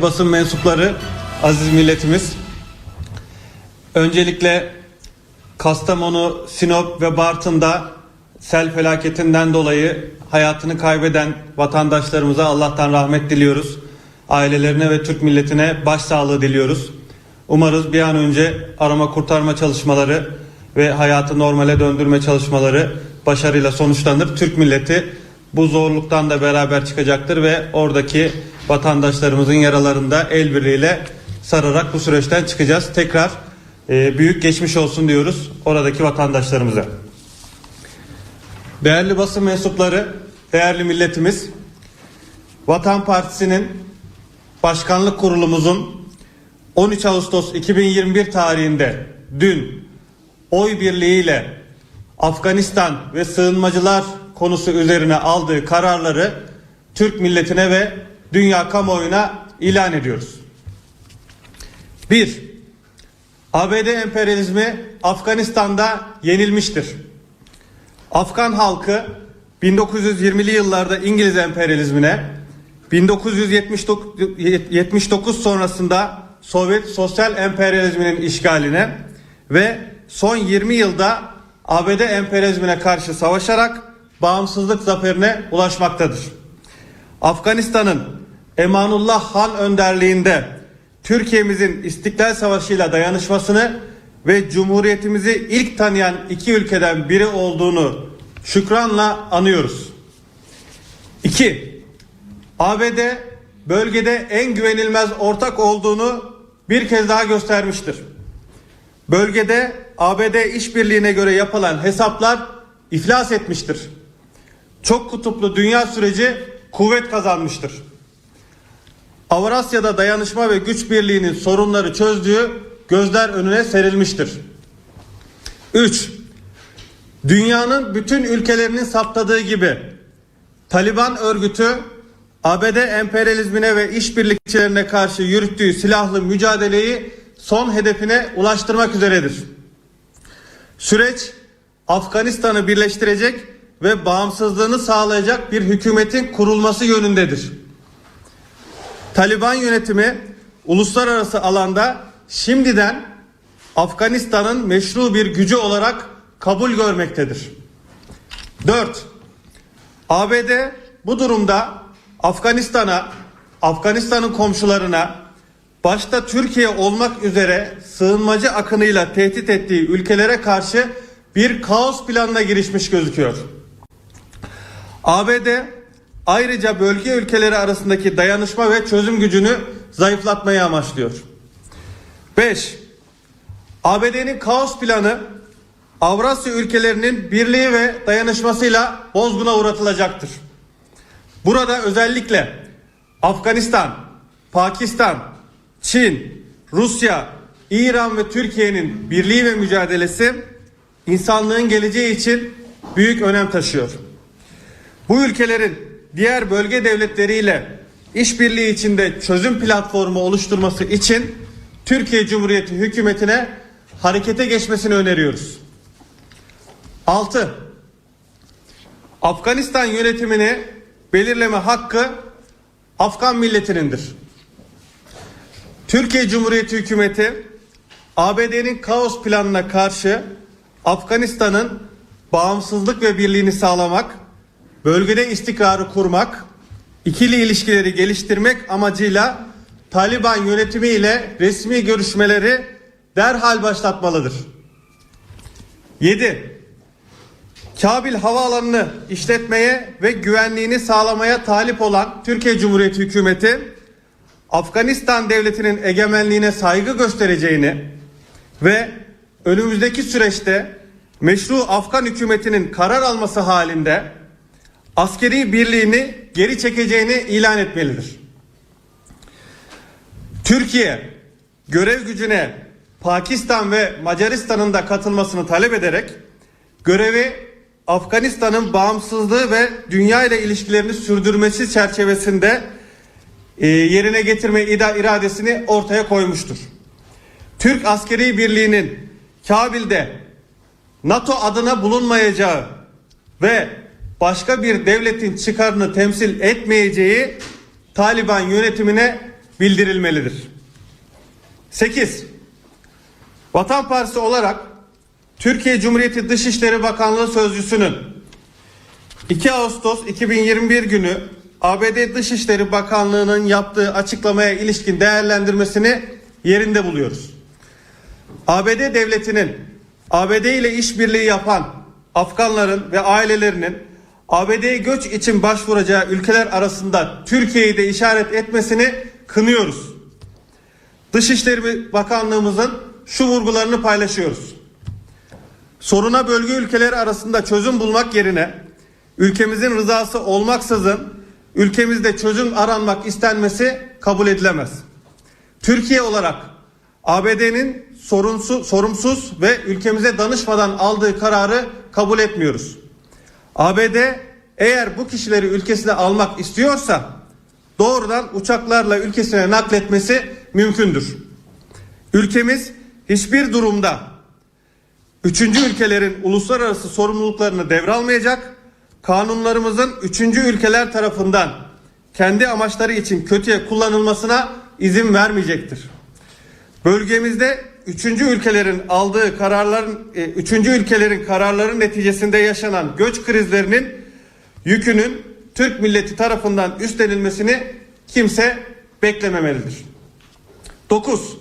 Basın mensupları, aziz milletimiz. Öncelikle Kastamonu, Sinop ve Bartın'da sel felaketinden dolayı hayatını kaybeden vatandaşlarımıza Allah'tan rahmet diliyoruz. Ailelerine ve Türk milletine başsağlığı diliyoruz. Umarız bir an önce arama kurtarma çalışmaları ve hayatı normale döndürme çalışmaları başarıyla sonuçlanır. Türk milleti bu zorluktan da beraber çıkacaktır ve oradaki vatandaşlarımızın yaralarında el birliğiyle sararak bu süreçten çıkacağız. Tekrar e, büyük geçmiş olsun diyoruz oradaki vatandaşlarımıza. Değerli basın mensupları, değerli milletimiz, Vatan Partisi'nin başkanlık kurulumuzun 13 Ağustos 2021 tarihinde dün oy birliğiyle Afganistan ve sığınmacılar konusu üzerine aldığı kararları Türk milletine ve dünya kamuoyuna ilan ediyoruz. 1. ABD emperyalizmi Afganistan'da yenilmiştir. Afgan halkı 1920'li yıllarda İngiliz emperyalizmine 1979 sonrasında Sovyet sosyal emperyalizminin işgaline ve son 20 yılda ABD emperyalizmine karşı savaşarak bağımsızlık zaferine ulaşmaktadır. Afganistan'ın Emanullah Han önderliğinde Türkiye'mizin İstiklal Savaşı'yla dayanışmasını ve Cumhuriyetimizi ilk tanıyan iki ülkeden biri olduğunu şükranla anıyoruz. 2. ABD bölgede en güvenilmez ortak olduğunu bir kez daha göstermiştir. Bölgede ABD işbirliğine göre yapılan hesaplar iflas etmiştir. Çok kutuplu dünya süreci kuvvet kazanmıştır. Avrasya'da dayanışma ve güç birliğinin sorunları çözdüğü gözler önüne serilmiştir. 3. Dünyanın bütün ülkelerinin saptadığı gibi Taliban örgütü ABD emperyalizmine ve işbirlikçilerine karşı yürüttüğü silahlı mücadeleyi son hedefine ulaştırmak üzeredir. Süreç Afganistan'ı birleştirecek ve bağımsızlığını sağlayacak bir hükümetin kurulması yönündedir. Taliban yönetimi uluslararası alanda şimdiden Afganistan'ın meşru bir gücü olarak kabul görmektedir. 4. ABD bu durumda Afganistan'a, Afganistan'ın komşularına, başta Türkiye olmak üzere sığınmacı akınıyla tehdit ettiği ülkelere karşı bir kaos planına girişmiş gözüküyor. ABD ayrıca bölge ülkeleri arasındaki dayanışma ve çözüm gücünü zayıflatmayı amaçlıyor. 5. ABD'nin kaos planı Avrasya ülkelerinin birliği ve dayanışmasıyla bozguna uğratılacaktır. Burada özellikle Afganistan, Pakistan, Çin, Rusya, İran ve Türkiye'nin birliği ve mücadelesi insanlığın geleceği için büyük önem taşıyor. Bu ülkelerin diğer bölge devletleriyle işbirliği içinde çözüm platformu oluşturması için Türkiye Cumhuriyeti hükümetine harekete geçmesini öneriyoruz. 6. Afganistan yönetimini belirleme hakkı Afgan milletinindir. Türkiye Cumhuriyeti hükümeti ABD'nin kaos planına karşı Afganistan'ın bağımsızlık ve birliğini sağlamak, bölgede istikrarı kurmak, ikili ilişkileri geliştirmek amacıyla Taliban yönetimi ile resmi görüşmeleri derhal başlatmalıdır. 7. Kabil havaalanını işletmeye ve güvenliğini sağlamaya talip olan Türkiye Cumhuriyeti hükümeti Afganistan devletinin egemenliğine saygı göstereceğini ve önümüzdeki süreçte meşru Afgan hükümetinin karar alması halinde askeri birliğini geri çekeceğini ilan etmelidir. Türkiye görev gücüne Pakistan ve Macaristan'ın da katılmasını talep ederek görevi Afganistan'ın bağımsızlığı ve dünya ile ilişkilerini sürdürmesi çerçevesinde e, yerine getirme iradesini ortaya koymuştur. Türk askeri birliğinin Kabil'de NATO adına bulunmayacağı ve başka bir devletin çıkarını temsil etmeyeceği Taliban yönetimine bildirilmelidir. 8. Vatan Partisi olarak Türkiye Cumhuriyeti Dışişleri Bakanlığı Sözcüsü'nün 2 Ağustos 2021 günü ABD Dışişleri Bakanlığı'nın yaptığı açıklamaya ilişkin değerlendirmesini yerinde buluyoruz. ABD devletinin ABD ile işbirliği yapan Afganların ve ailelerinin ABD'ye göç için başvuracağı ülkeler arasında Türkiye'yi de işaret etmesini kınıyoruz. Dışişleri Bakanlığımızın şu vurgularını paylaşıyoruz. Soruna bölge ülkeleri arasında çözüm bulmak yerine ülkemizin rızası olmaksızın ülkemizde çözüm aranmak istenmesi kabul edilemez. Türkiye olarak ABD'nin sorumsuz, ve ülkemize danışmadan aldığı kararı kabul etmiyoruz. ABD eğer bu kişileri ülkesine almak istiyorsa doğrudan uçaklarla ülkesine nakletmesi mümkündür. Ülkemiz hiçbir durumda üçüncü ülkelerin uluslararası sorumluluklarını devralmayacak, kanunlarımızın üçüncü ülkeler tarafından kendi amaçları için kötüye kullanılmasına izin vermeyecektir. Bölgemizde üçüncü ülkelerin aldığı kararların, e, üçüncü ülkelerin kararları neticesinde yaşanan göç krizlerinin yükünün Türk milleti tarafından üstlenilmesini kimse beklememelidir. 9.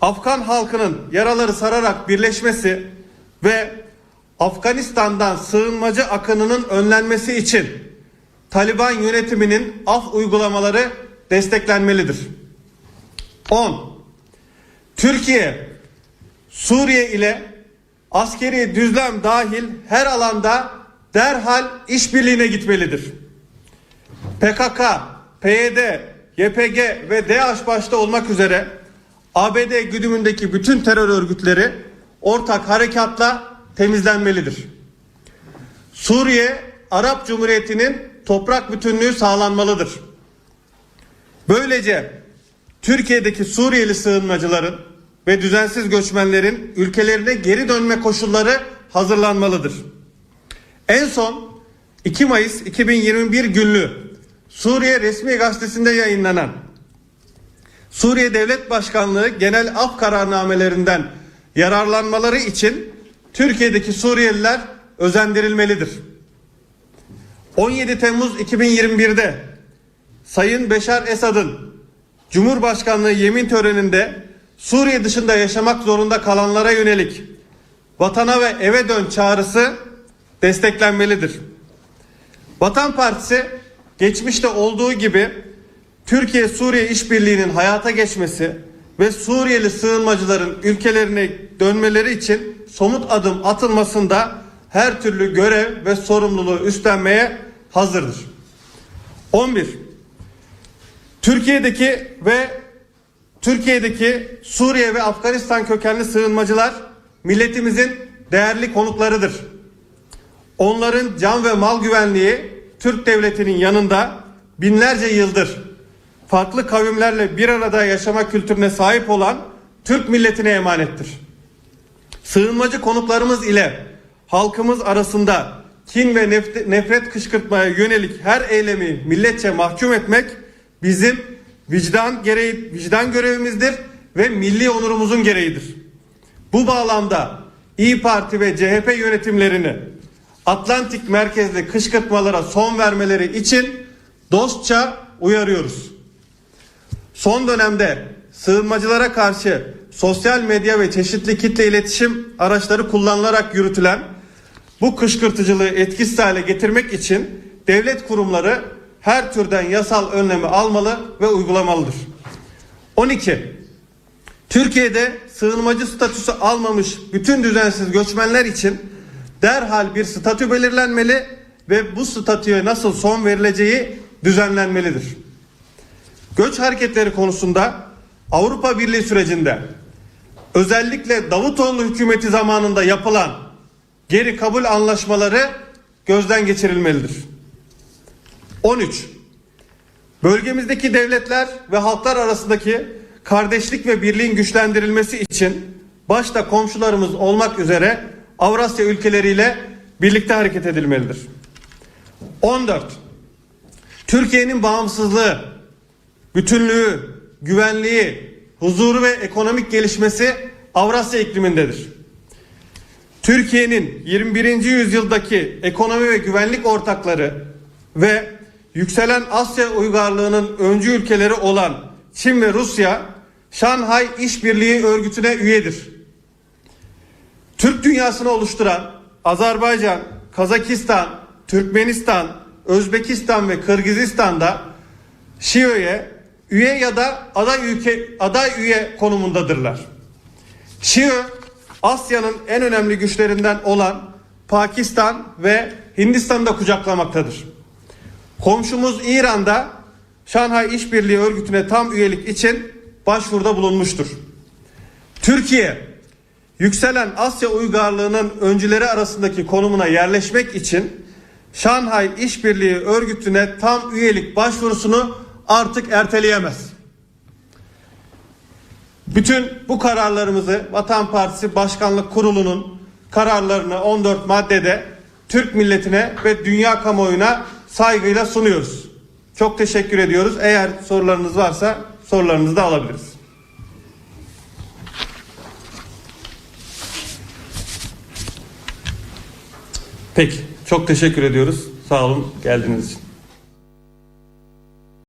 Afgan halkının yaraları sararak birleşmesi ve Afganistan'dan sığınmacı akınının önlenmesi için Taliban yönetiminin af uygulamaları desteklenmelidir. 10. Türkiye, Suriye ile askeri düzlem dahil her alanda derhal işbirliğine gitmelidir. PKK, PYD, YPG ve DAEŞ başta olmak üzere ABD güdümündeki bütün terör örgütleri ortak harekatla temizlenmelidir. Suriye Arap Cumhuriyeti'nin toprak bütünlüğü sağlanmalıdır. Böylece Türkiye'deki Suriyeli sığınmacıların ve düzensiz göçmenlerin ülkelerine geri dönme koşulları hazırlanmalıdır. En son 2 Mayıs 2021 günlü Suriye resmi gazetesinde yayınlanan Suriye Devlet Başkanlığı genel af kararnamelerinden yararlanmaları için Türkiye'deki Suriyeliler özendirilmelidir. 17 Temmuz 2021'de Sayın Beşar Esad'ın Cumhurbaşkanlığı yemin töreninde Suriye dışında yaşamak zorunda kalanlara yönelik vatana ve eve dön çağrısı desteklenmelidir. Vatan Partisi geçmişte olduğu gibi Türkiye-Suriye işbirliğinin hayata geçmesi ve Suriyeli sığınmacıların ülkelerine dönmeleri için somut adım atılmasında her türlü görev ve sorumluluğu üstlenmeye hazırdır. 11. Türkiye'deki ve Türkiye'deki Suriye ve Afganistan kökenli sığınmacılar milletimizin değerli konuklarıdır. Onların can ve mal güvenliği Türk devletinin yanında binlerce yıldır farklı kavimlerle bir arada yaşama kültürüne sahip olan Türk milletine emanettir. Sığınmacı konuklarımız ile halkımız arasında kin ve nefret kışkırtmaya yönelik her eylemi milletçe mahkum etmek bizim vicdan gereği vicdan görevimizdir ve milli onurumuzun gereğidir. Bu bağlamda İyi Parti ve CHP yönetimlerini Atlantik merkezli kışkırtmalara son vermeleri için dostça uyarıyoruz. Son dönemde sığınmacılara karşı sosyal medya ve çeşitli kitle iletişim araçları kullanılarak yürütülen bu kışkırtıcılığı etkisiz hale getirmek için devlet kurumları her türden yasal önlemi almalı ve uygulamalıdır. 12. Türkiye'de sığınmacı statüsü almamış bütün düzensiz göçmenler için derhal bir statü belirlenmeli ve bu statüye nasıl son verileceği düzenlenmelidir. Göç hareketleri konusunda Avrupa Birliği sürecinde özellikle Davutoğlu hükümeti zamanında yapılan geri kabul anlaşmaları gözden geçirilmelidir. 13. Bölgemizdeki devletler ve halklar arasındaki kardeşlik ve birliğin güçlendirilmesi için başta komşularımız olmak üzere Avrasya ülkeleriyle birlikte hareket edilmelidir. 14. Türkiye'nin bağımsızlığı, bütünlüğü, güvenliği, huzuru ve ekonomik gelişmesi Avrasya iklimindedir. Türkiye'nin 21. yüzyıldaki ekonomi ve güvenlik ortakları ve yükselen Asya uygarlığının öncü ülkeleri olan Çin ve Rusya, Şanghay İşbirliği Örgütü'ne üyedir. Türk dünyasını oluşturan Azerbaycan, Kazakistan, Türkmenistan, Özbekistan ve Kırgızistan'da Şiö'ye üye ya da aday ülke aday üye konumundadırlar. Şiö Asya'nın en önemli güçlerinden olan Pakistan ve Hindistan'da kucaklamaktadır. Komşumuz İran'da Şanghay İşbirliği Örgütü'ne tam üyelik için başvuruda bulunmuştur. Türkiye yükselen Asya uygarlığının öncüleri arasındaki konumuna yerleşmek için Şanghay İşbirliği Örgütü'ne tam üyelik başvurusunu artık erteleyemez. Bütün bu kararlarımızı Vatan Partisi Başkanlık Kurulu'nun kararlarını 14 maddede Türk milletine ve dünya kamuoyuna saygıyla sunuyoruz. Çok teşekkür ediyoruz. Eğer sorularınız varsa sorularınızı da alabiliriz. Peki. Çok teşekkür ediyoruz. Sağ olun geldiğiniz için.